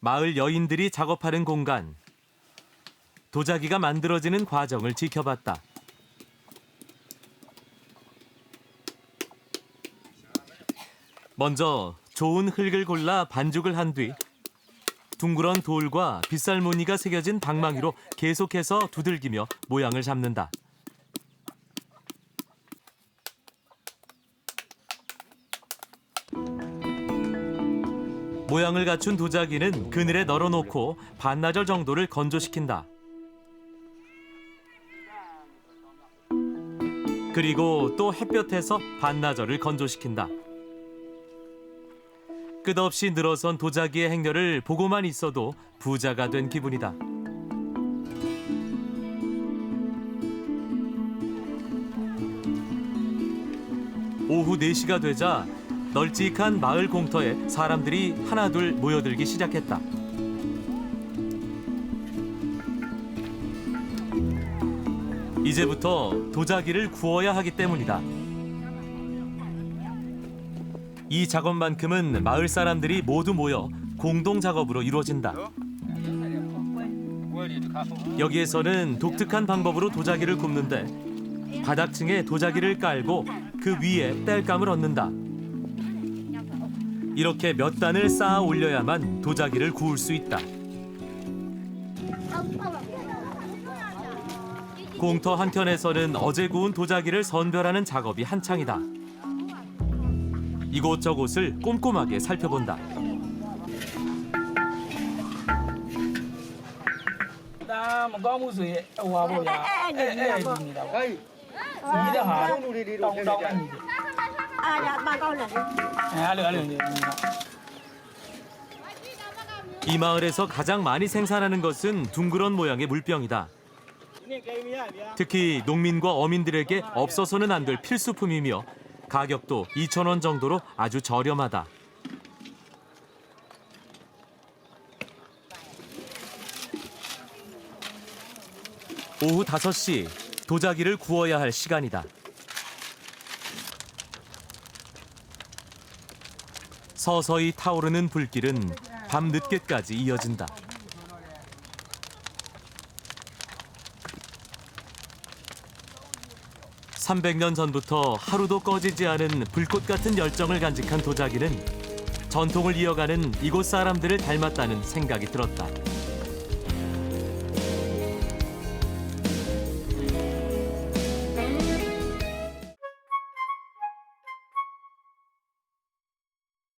마을 여인들이 작업하는 공간. 도자기가 만들어지는 과정을 지켜봤다. 먼저 좋은 흙을 골라 반죽을 한 뒤 둥그런 돌과 빗살 무늬가 새겨진 방망이로 계속해서 두들기며 모양을 잡는다. 모양을 갖춘 도자기는 그늘에 널어놓고 반나절 정도를 건조시킨다. 그리고 또 햇볕에서 반나절을 건조시킨다. 끝없이 늘어선 도자기의 행렬을 보고만 있어도 부자가 된 기분이다. 오후 4시가 되자 널찍한 마을 공터에 사람들이 하나둘 모여들기 시작했다. 이제부터 도자기를 구워야 하기 때문이다. 이 작업만큼은 마을 사람들이 모두 모여 공동 작업으로 이루어진다. 여기에서는 독특한 방법으로 도자기를 굽는데 바닥층에 도자기를 깔고 그 위에 땔감을 얹는다. 이렇게 몇 단을 쌓아 올려야만 도자기를 구울 수 있다. 공터 한켠에서는 어제 구운 도자기를 선별하는 작업이 한창이다. 이곳저곳을 꼼꼼하게 살펴본다. အဲ့အဲ့အဲ့ဒီနေတာပေါ့ဒီတဲ့ဟာတောင်းတောင်းနဲ့ညီတယ် အာရပါကောင်းတယ် အဲ့လိုအဲ့လိုညီတယ် 이 마을에서 가장 많이 생산하는 것은 둥그런 모양의 물병이다. ဒီနေ့ကိန်းမရဗျာ 특히 농민과 어민들에게 없어서는 안 될 필수품이며 가격도 2,000원 정도로 아주 저렴하다. 오후 5시 도자기를 구워야 할 시간이다. 서서히 타오르는 불길은 밤 늦게까지 이어진다. (300년) 전부터 하루도 꺼지지 않은 불꽃 같은 열정을 간직한 도자기는 전통을 이어가는 이곳 사람들을 닮았다는 생각이 들었다.